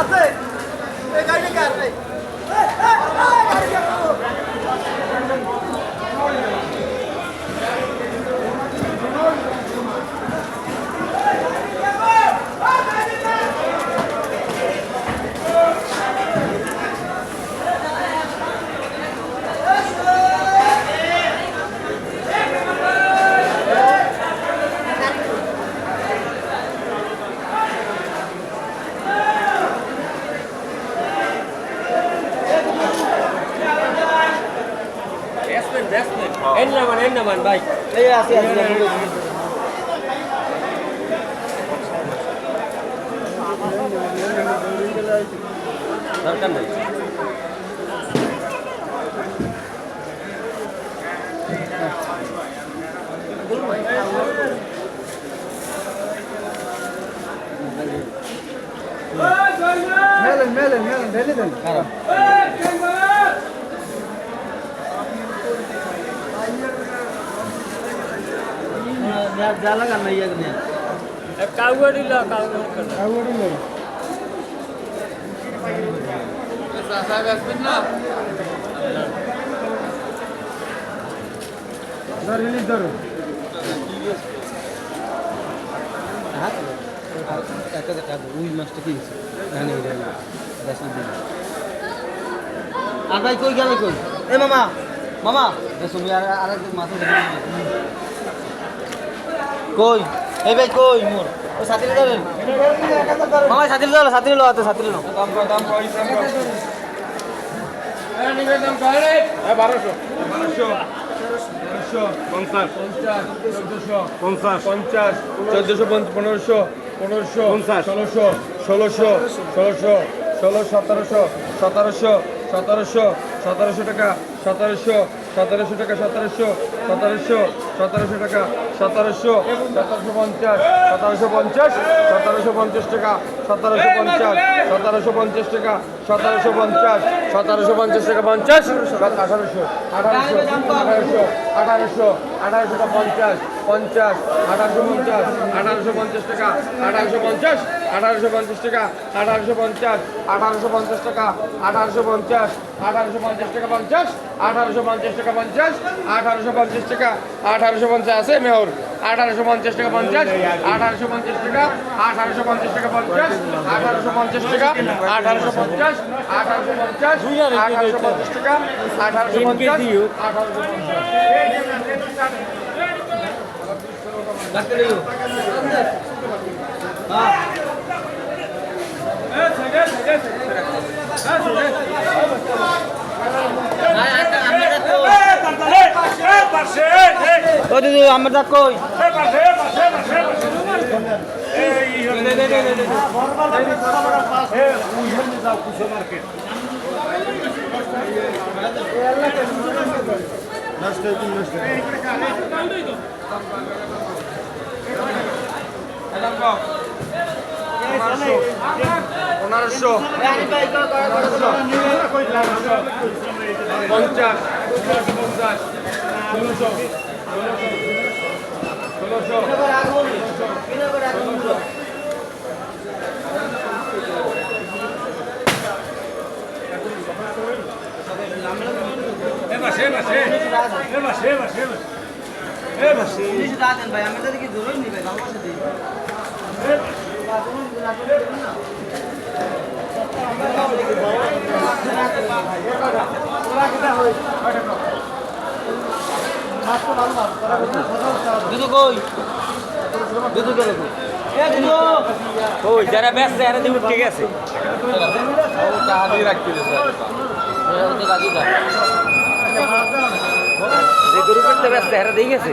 好事 N নামান ভাই এই আছে আছে দরকার নাই মেলেন মেলেন মেলেন ঢেলে দেন জ্বালা গান নাই ইয়াদ নিয়ে কাউয়া দিল কাউয়া আগুড়ি লই ধর মিনিট ধরো আর ভাই কই গেল কই এ মামা মামা তুমি আর আর মাথা কই? এই ভাই কই মোর? ও সাথীরে ধরেন মামা, সাথীরে ধরো সাথীরে লো, হাতে সাথীরে লো। 1200 1200 পঞ্চাশ পঞ্চাশ পঞ্চাশ চোদ্দশো পনেরোশো পনেরোশো পঞ্চাশ ষোলোশো ষোলোশো ষোলোশো ষোলো সতেরোশো সতেরোশো সতেরোশো সতেরোশো টাকা, সতেরোশো সতেরোশো টাকা, সতেরোশো সতেরোশো সতেরোশো টাকা, সতেরোশো সতেরোশো পঞ্চাশ সতেরোশো পঞ্চাশ সতেরোশো পঞ্চাশ টাকা, সতেরোশো পঞ্চাশ সতেরোশো পঞ্চাশ টাকা, সতেরোশো পঞ্চাশ সতেরোশো পঞ্চাশ টাকা পঞ্চাশ আঠারোশো আঠারোশো আঠারোশো আঠারোশো আঠারোশো পঞ্চাশ পঞ্চাশ, আঠারোশো পঞ্চাশ আঠারোশো পঞ্চাশ টাকা, আঠারোশো পঞ্চাশ আঠারোশো পঞ্চাশ টাকা, আঠারোশো পঞ্চাশ আঠারোশো পঞ্চাশ টাকা, আঠারোশো পঞ্চাশ আঠারোশো পঞ্চাশ টাকা পঞ্চাশ, আঠারোশো পঞ্চাশ টাকা পঞ্চাশ, আঠারোশো পঞ্চাশ টাকা, আঠারোশো পঞ্চাশ আছে মেয়র আঠারোশো পঞ্চাশ টাকা পঞ্চাশ, আঠারোশো পঞ্চাশ টাকা, আঠারোশো পঞ্চাশ টাকা পঞ্চাশ, আঠারোশো পঞ্চাশ টাকা, আঠারোশো পঞ্চাশ আঠারোশো পঞ্চাশ আঠারোশো পঞ্চাশ টাকা, আঠারোশো পঞ্চাশ আঠারোশো পঞ্চাশ। ও দিদি আমার দা কই পনেরোশো পঞ্চাশ ভাই আমি তাদেরকে ধরেই নিবে ভালোবাসা দিই দুধু কই? দুধু কে দেখো? ওই যারা ব্যস্ত, এরা দিব ঠিক আছে। যে গরু করতে ব্যস্ত, এরা দিয়ে গেছে।